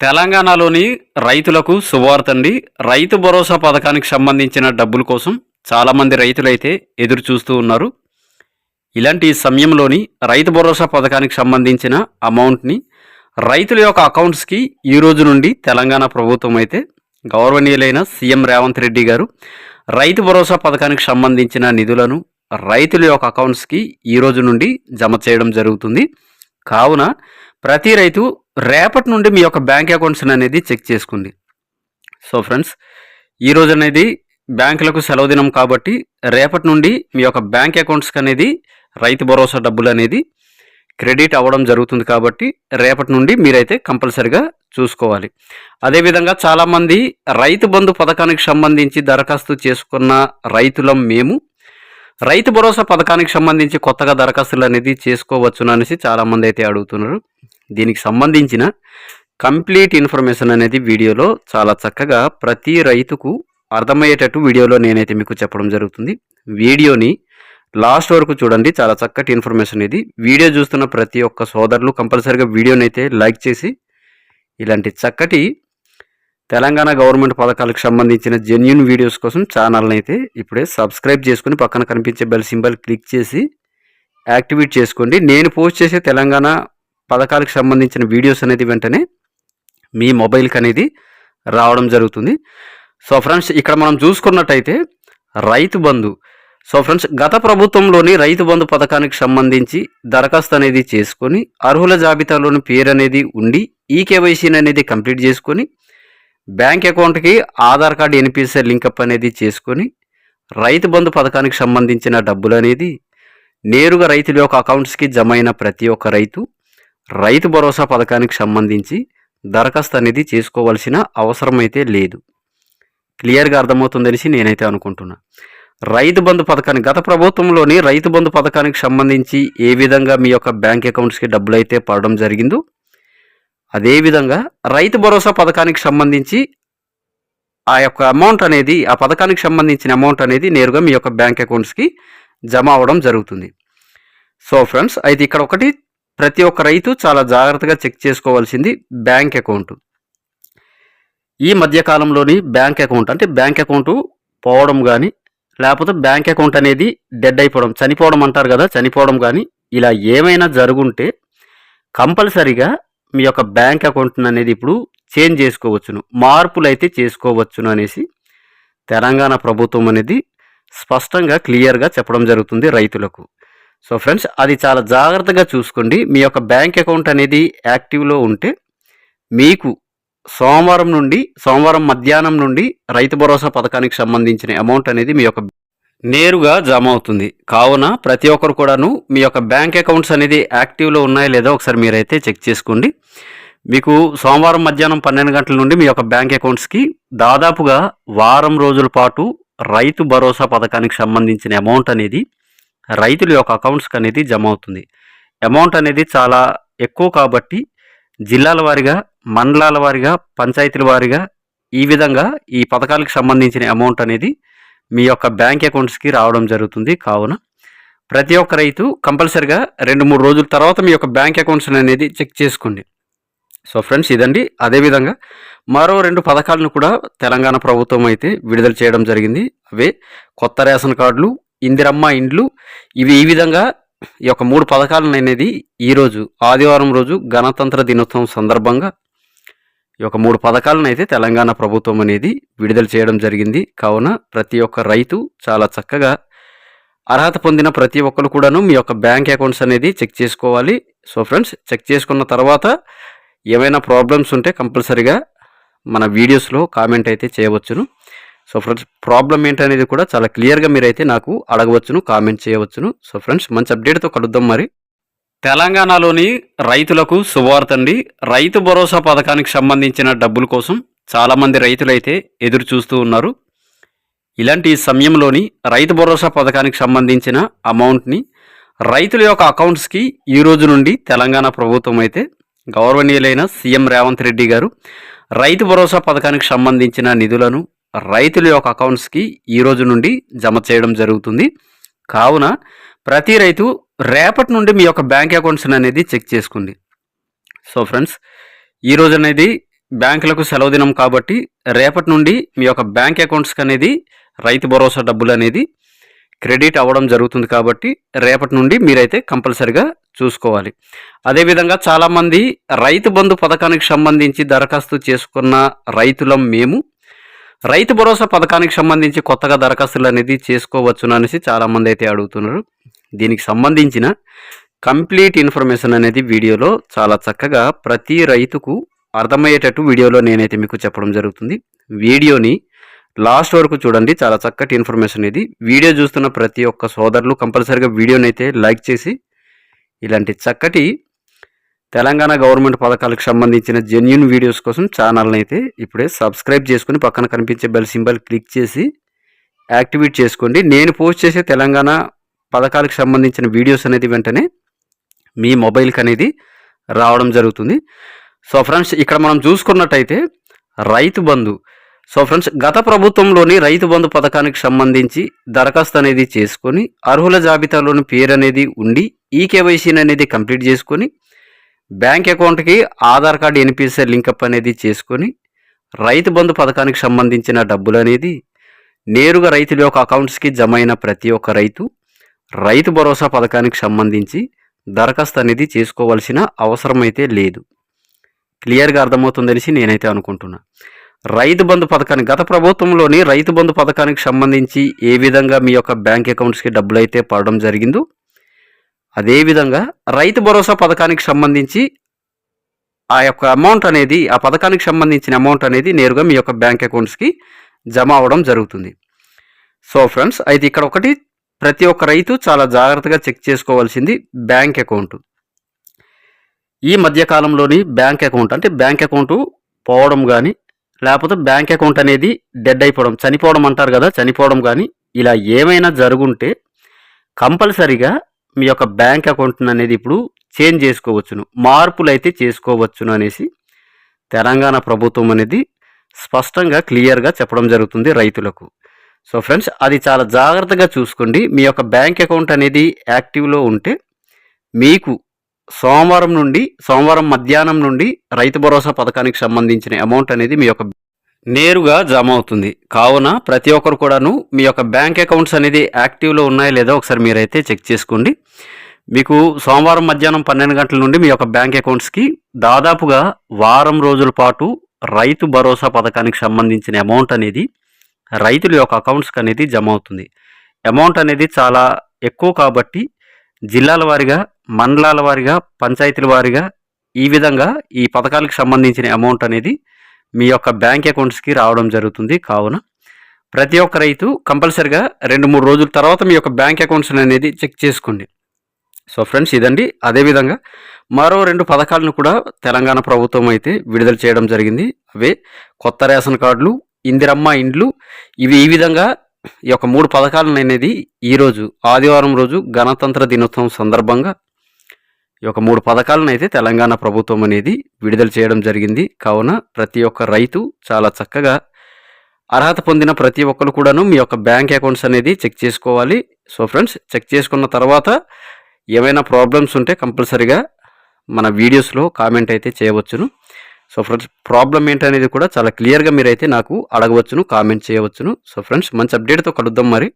తెలంగాణలోని రైతులకు శుభవార్తండి రైతు భరోసా పథకానికి సంబంధించిన డబ్బుల కోసం చాలామంది రైతులైతే ఎదురు చూస్తూ ఉన్నారు. ఇలాంటి సమయంలోని రైతు భరోసా పథకానికి సంబంధించిన అమౌంట్ని రైతుల యొక్క అకౌంట్స్కి ఈ రోజు నుండి తెలంగాణ ప్రభుత్వం అయితే గౌరవనీయులైన సీఎం రేవంత్ రెడ్డి గారు రైతు భరోసా పథకానికి సంబంధించిన నిధులను రైతుల యొక్క అకౌంట్స్కి ఈ రోజు నుండి జమ చేయడం జరుగుతుంది. కావున ప్రతి రైతు రేపటి నుండి మీ యొక్క బ్యాంక్ అకౌంట్స్ అనేది చెక్ చేసుకోండి సో ఫ్రెండ్స్ ఈ అనేది బ్యాంకులకు సెలవు దినం కాబట్టి రేపటి నుండి మీ యొక్క బ్యాంక్ అకౌంట్స్కి అనేది రైతు భరోసా డబ్బులు అనేది క్రెడిట్ అవ్వడం జరుగుతుంది కాబట్టి రేపటి నుండి మీరైతే కంపల్సరిగా చూసుకోవాలి. అదేవిధంగా చాలామంది రైతు బంధు పథకానికి సంబంధించి దరఖాస్తు చేసుకున్న రైతులం మేము. రైతు భరోసా పథకానికి సంబంధించి కొత్తగా దరఖాస్తులు అనేది చేసుకోవచ్చును అనేసి చాలామంది అయితే అడుగుతున్నారు. దీనికి సంబంధించిన కంప్లీట్ ఇన్ఫర్మేషన్ అనేది వీడియోలో చాలా చక్కగా ప్రతి రైతుకు అర్థమయ్యేటట్టు వీడియోలో నేనైతే మీకు చెప్పడం జరుగుతుంది. వీడియోని లాస్ట్ వరకు చూడండి. చాలా చక్కటి ఇన్ఫర్మేషన్ ఇది. వీడియో చూస్తున్న ప్రతి ఒక్క సోదరులు కంపల్సరిగా వీడియోని అయితే లైక్ చేసి ఇలాంటి చక్కటి తెలంగాణ గవర్నమెంట్ పథకాలకు సంబంధించిన జెన్యున్ వీడియోస్ కోసం ఛానల్ని అయితే ఇప్పుడే సబ్స్క్రైబ్ చేసుకుని పక్కన కనిపించే బెల్ సింబల్ క్లిక్ చేసి యాక్టివేట్ చేసుకోండి. నేను పోస్ట్ చేసే తెలంగాణ పథకాలకు సంబంధించిన వీడియోస్ అనేది వెంటనే మీ మొబైల్కి అనేది రావడం జరుగుతుంది. సో ఫ్రెండ్స్ ఇక్కడ మనం చూసుకున్నట్టయితే రైతు బంధు. సో ఫ్రెండ్స్ గత ప్రభుత్వంలోని రైతు బంధు పథకానికి సంబంధించి దరఖాస్తు అనేది చేసుకొని అర్హుల జాబితాలోని పేరు అనేది ఉండి ఈ కేవైసీని అనేది కంప్లీట్ చేసుకొని బ్యాంక్ అకౌంట్కి ఆధార్ కార్డు ఎన్పిఎస్ఐ లింకప్ అనేది చేసుకొని రైతు బంధు పథకానికి సంబంధించిన డబ్బులు అనేది నేరుగా రైతుల యొక్క అకౌంట్స్కి జమ అయిన ప్రతి ఒక్క రైతు రైతు భరోసా పథకానికి సంబంధించి దరఖాస్తు అనేది చేసుకోవాల్సిన అవసరం అయితే లేదు. క్లియర్గా అర్థమవుతుందనేసి నేనైతే అనుకుంటున్నా. రైతు బంధు పథకానికి గత ప్రభుత్వంలోని రైతు బంధు పథకానికి సంబంధించి ఏ విధంగా మీ యొక్క బ్యాంక్ అకౌంట్స్కి డబ్బులు అయితే పడడం జరిగిందో అదేవిధంగా రైతు భరోసా పథకానికి సంబంధించి ఆ యొక్క అమౌంట్ అనేది ఆ పథకానికి సంబంధించిన అమౌంట్ అనేది నేరుగా మీ యొక్క బ్యాంక్ అకౌంట్స్కి జమ అవ్వడం జరుగుతుంది. సో ఫ్రెండ్స్ అయితే ఇక్కడ ఒకటి ప్రతి ఒక్క రైతు చాలా జాగ్రత్తగా చెక్ చేసుకోవాల్సింది బ్యాంక్ అకౌంట్. ఈ మధ్యకాలంలోని బ్యాంక్ అకౌంట్ అంటే బ్యాంక్ అకౌంట్ పోవడం కానీ లేకపోతే బ్యాంక్ అకౌంట్ అనేది డెడ్ అయిపోవడం చనిపోవడం అంటారు కదా చనిపోవడం కానీ ఇలా ఏమైనా జరుగుంటే కంపల్సరీగా మీ యొక్క బ్యాంక్ అకౌంట్ అనేది ఇప్పుడు చేంజ్ చేసుకోవచ్చును మార్పులు అయితే చేసుకోవచ్చును అనేసి తెలంగాణ ప్రభుత్వం అనేది స్పష్టంగా క్లియర్గా చెప్పడం జరుగుతుంది రైతులకు. సో ఫ్రెండ్స్ అది చాలా జాగ్రత్తగా చూసుకోండి. మీ యొక్క బ్యాంక్ అకౌంట్ అనేది యాక్టివ్లో ఉంటే మీకు సోమవారం నుండి సోమవారం మధ్యాహ్నం నుండి రైతు భరోసా పథకానికి సంబంధించిన అమౌంట్ అనేది మీ యొక్క నేరుగా జమ అవుతుంది. కావున ప్రతి ఒక్కరు కూడాను మీ యొక్క బ్యాంక్ అకౌంట్స్ అనేది యాక్టివ్లో ఉన్నాయో లేదో ఒకసారి మీరైతే చెక్ చేసుకోండి. మీకు సోమవారం మధ్యాహ్నం పన్నెండు గంటల నుండి మీ యొక్క బ్యాంక్ అకౌంట్స్కి దాదాపుగా వారం రోజుల పాటు రైతు భరోసా పథకానికి సంబంధించిన అమౌంట్ అనేది రైతుల యొక్క అకౌంట్స్కి అనేది జమ అవుతుంది. అమౌంట్ అనేది చాలా ఎక్కువ కాబట్టి జిల్లాల వారీగా మండలాల వారీగా పంచాయతీల వారీగా ఈ విధంగా ఈ పథకాలకు సంబంధించిన అమౌంట్ అనేది మీ యొక్క బ్యాంక్ అకౌంట్స్కి రావడం జరుగుతుంది. కావున ప్రతి ఒక్క రైతు కంపల్సరిగా రెండు మూడు రోజుల తర్వాత మీ యొక్క బ్యాంక్ అకౌంట్స్ అనేది చెక్ చేసుకోండి. సో ఫ్రెండ్స్ ఇదండి. అదేవిధంగా మరో రెండు పథకాలను కూడా తెలంగాణ ప్రభుత్వం అయితే విడుదల చేయడం జరిగింది. అవే కొత్త రేషన్ కార్డులు ఇందిరమ్మ ఇండ్లు. ఇవి ఈ విధంగా ఈ యొక్క మూడు పథకాలను అనేది ఈరోజు ఆదివారం రోజు గణతంత్ర దినోత్సవం సందర్భంగా ఈ యొక్క మూడు పథకాలను అయితే తెలంగాణ ప్రభుత్వం అనేది విడుదల చేయడం జరిగింది. కావున ప్రతి ఒక్క రైతు చాలా చక్కగా అర్హత పొందిన ప్రతి ఒక్కరు కూడాను మీ యొక్క బ్యాంక్ అకౌంట్స్ అనేది చెక్ చేసుకోవాలి. సో ఫ్రెండ్స్ చెక్ చేసుకున్న తర్వాత ఏమైనా ప్రాబ్లమ్స్ ఉంటే కంపల్సరీగా మన వీడియోస్లో కామెంట్ అయితే చేయవచ్చును. సో ఫ్రెండ్స్ ప్రాబ్లం ఏంటనేది కూడా చాలా క్లియర్గా మీరైతే నాకు అడగవచ్చును కామెంట్ చేయవచ్చును. సో ఫ్రెండ్స్ మంచి అప్డేట్తో కలుద్దాం మరి. తెలంగాణలోని రైతులకు శుభవార్తండి రైతు భరోసా పథకానికి సంబంధించిన డబ్బుల కోసం చాలామంది రైతులైతే ఎదురు చూస్తూ ఉన్నారు. ఇలాంటి సమయంలోని రైతు భరోసా పథకానికి సంబంధించిన అమౌంట్ని రైతుల యొక్క అకౌంట్స్కి ఈ రోజు నుండి తెలంగాణ ప్రభుత్వం అయితే గౌరవనీయులైన సీఎం రేవంత్ రెడ్డి గారు రైతు భరోసా పథకానికి సంబంధించిన నిధులను రైతుల యొక్క అకౌంట్స్కి ఈ రోజు నుండి జమ చేయడం జరుగుతుంది. కావున ప్రతి రైతు రేపటి నుండి మీ యొక్క బ్యాంక్ అకౌంట్స్ అనేది చెక్ చేసుకోండి సో ఫ్రెండ్స్ ఈ రోజు అనేది బ్యాంకులకు సెలవు దినం కాబట్టి రేపటి నుండి మీ యొక్క బ్యాంక్ అకౌంట్స్కి అనేది రైతు భరోసా డబ్బులు అనేది క్రెడిట్ అవ్వడం జరుగుతుంది కాబట్టి రేపటి నుండి మీరైతే కంపల్సరిగా చూసుకోవాలి. అదేవిధంగా చాలామంది రైతు బంధు పథకానికి సంబంధించి దరఖాస్తు చేసుకున్న రైతులం మేము. రైతు భరోసా పథకానికి సంబంధించి కొత్తగా దరఖాస్తులు అనేది చేసుకోవచ్చును అనేసి చాలామంది అయితే అడుగుతున్నారు. దీనికి సంబంధించిన కంప్లీట్ ఇన్ఫర్మేషన్ అనేది వీడియోలో చాలా చక్కగా ప్రతి రైతుకు అర్థమయ్యేటట్టు వీడియోలో నేనైతే మీకు చెప్పడం జరుగుతుంది. వీడియోని లాస్ట్ వరకు చూడండి చాలా చక్కటి ఇన్ఫర్మేషన్ ఇది. వీడియో చూస్తున్న ప్రతి ఒక్క సోదరులు కంపల్సరిగా వీడియోని అయితే లైక్ చేసి ఇలాంటి చక్కటి తెలంగాణ గవర్నమెంట్ పథకాలకు సంబంధించిన జెన్యున్ వీడియోస్ కోసం ఛానల్ని అయితే ఇప్పుడే సబ్స్క్రైబ్ చేసుకుని పక్కన కనిపించే బెల్ సింబల్ క్లిక్ చేసి యాక్టివేట్ చేసుకోండి. నేను పోస్ట్ చేసే తెలంగాణ పథకాలకు సంబంధించిన వీడియోస్ అనేది వెంటనే మీ మొబైల్కి అనేది రావడం జరుగుతుంది. సో ఫ్రెండ్స్ ఇక్కడ మనం చూసుకున్నట్టయితే రైతు బంధు. సో ఫ్రెండ్స్ గత ప్రభుత్వంలోని రైతు బంధు పథకానికి సంబంధించి దరఖాస్తు అనేది చేసుకొని అర్హుల జాబితాలోని పేరు అనేది ఉండి ఈ కేవైసీని అనేది కంప్లీట్ చేసుకొని బ్యాంక్ అకౌంట్కి ఆధార్ కార్డు ఎన్పిఎస్ఐ లింకప్ అనేది చేసుకొని రైతు బంధు పథకానికి సంబంధించిన డబ్బులు అనేది నేరుగా రైతుల యొక్క అకౌంట్స్కి జమ అయిన ప్రతి ఒక్క రైతు రైతు భరోసా పథకానికి సంబంధించి దరఖాస్తు అనేది చేసుకోవాల్సిన అవసరం అయితే లేదు. క్లియర్గా అర్థమవుతుందనేసి నేనైతే అనుకుంటున్నా. రైతు బంధు పథకానికి గత ప్రభుత్వంలోని రైతు బంధు పథకానికి సంబంధించి ఏ విధంగా మీ యొక్క బ్యాంక్ అకౌంట్స్కి డబ్బులు అయితే పడడం జరిగిందో అదేవిధంగా రైతు భరోసా పథకానికి సంబంధించి ఆ యొక్క అమౌంట్ అనేది ఆ పథకానికి సంబంధించిన అమౌంట్ అనేది నేరుగా మీ యొక్క బ్యాంక్ అకౌంట్స్కి జమ అవ్వడం జరుగుతుంది. సో ఫ్రెండ్స్ అయితే ఇక్కడ ఒకటి ప్రతి ఒక్క రైతు చాలా జాగ్రత్తగా చెక్ చేసుకోవాల్సింది బ్యాంక్ అకౌంట్. ఈ మధ్యకాలంలోని బ్యాంక్ అకౌంట్ అంటే బ్యాంక్ అకౌంట్ పోవడం కానీ లేకపోతే బ్యాంక్ అకౌంట్ అనేది డెడ్ అయిపోవడం చనిపోవడం అంటారు కదా చనిపోవడం కానీ ఇలా ఏమైనా జరుగుంటే కంపల్సరిగా మీ యొక్క బ్యాంక్ అకౌంట్ని అనేది ఇప్పుడు చేంజ్ చేసుకోవచ్చును మార్పులు అయితే చేసుకోవచ్చును అనేసి తెలంగాణ ప్రభుత్వం అనేది స్పష్టంగా క్లియర్గా చెప్పడం జరుగుతుంది రైతులకు. సో ఫ్రెండ్స్ అది చాలా జాగ్రత్తగా చూసుకోండి. మీ యొక్క బ్యాంక్ అకౌంట్ అనేది యాక్టివ్లో ఉంటే మీకు సోమవారం నుండి సోమవారం మధ్యాహ్నం నుండి రైతు భరోసా పథకానికి సంబంధించిన అమౌంట్ అనేది మీ యొక్క నేరుగా జమ అవుతుంది కావున ప్రతి ఒక్కరు కూడాను మీ యొక్క బ్యాంక్ అకౌంట్స్ అనేది యాక్టివ్లో ఉన్నాయో లేదో ఒకసారి మీరైతే చెక్ చేసుకోండి. మీకు సోమవారం మధ్యాహ్నం పన్నెండు గంటల నుండి మీ యొక్క బ్యాంక్ అకౌంట్స్కి దాదాపుగా వారం రోజుల పాటు రైతు భరోసా పథకానికి సంబంధించిన అమౌంట్ అనేది రైతుల యొక్క అకౌంట్స్కి అనేది జమ అవుతుంది అమౌంట్ అనేది చాలా ఎక్కువ కాబట్టి జిల్లాల వారీగా మండలాల వారీగా పంచాయతీల వారీగా ఈ విధంగా ఈ పథకాలకు సంబంధించిన అమౌంట్ అనేది మీ యొక్క బ్యాంక్ అకౌంట్స్కి రావడం జరుగుతుంది. కావున ప్రతి ఒక్క రైతు కంపల్సరిగా రెండు మూడు రోజుల తర్వాత మీ యొక్క బ్యాంక్ అకౌంట్స్ అనేది చెక్ చేసుకోండి. సో ఫ్రెండ్స్ ఇదండి. అదేవిధంగా మరో రెండు పథకాలను కూడా తెలంగాణ ప్రభుత్వం అయితే విడుదల చేయడం జరిగింది. అవే కొత్త రేషన్ కార్డులు ఇందిరమ్మ ఇండ్లు ఇవి ఈ విధంగా ఈ యొక్క మూడు పథకాలను అనేది ఈరోజు ఆదివారం రోజు గణతంత్ర దినోత్సవం సందర్భంగా ఈ యొక్క మూడు పథకాలను అయితే తెలంగాణ ప్రభుత్వం అనేది విడుదల చేయడం జరిగింది. కావున ప్రతి ఒక్క రైతు చాలా చక్కగా అర్హత పొందిన ప్రతి ఒక్కరు కూడాను మీ యొక్క బ్యాంక్ అకౌంట్స్ అనేది చెక్ చేసుకోవాలి. సో ఫ్రెండ్స్ చెక్ చేసుకున్న తర్వాత ఏమైనా ప్రాబ్లమ్స్ ఉంటే కంపల్సరీగా మన వీడియోస్లో కామెంట్ అయితే చేయవచ్చును. సో ఫ్రెండ్స్ ప్రాబ్లం ఏంటనేది కూడా చాలా క్లియర్గా మీరైతే నాకు అడగవచ్చును కామెంట్ చేయవచ్చును. సో ఫ్రెండ్స్ మంచి అప్డేట్తో కలుద్దాం మరి.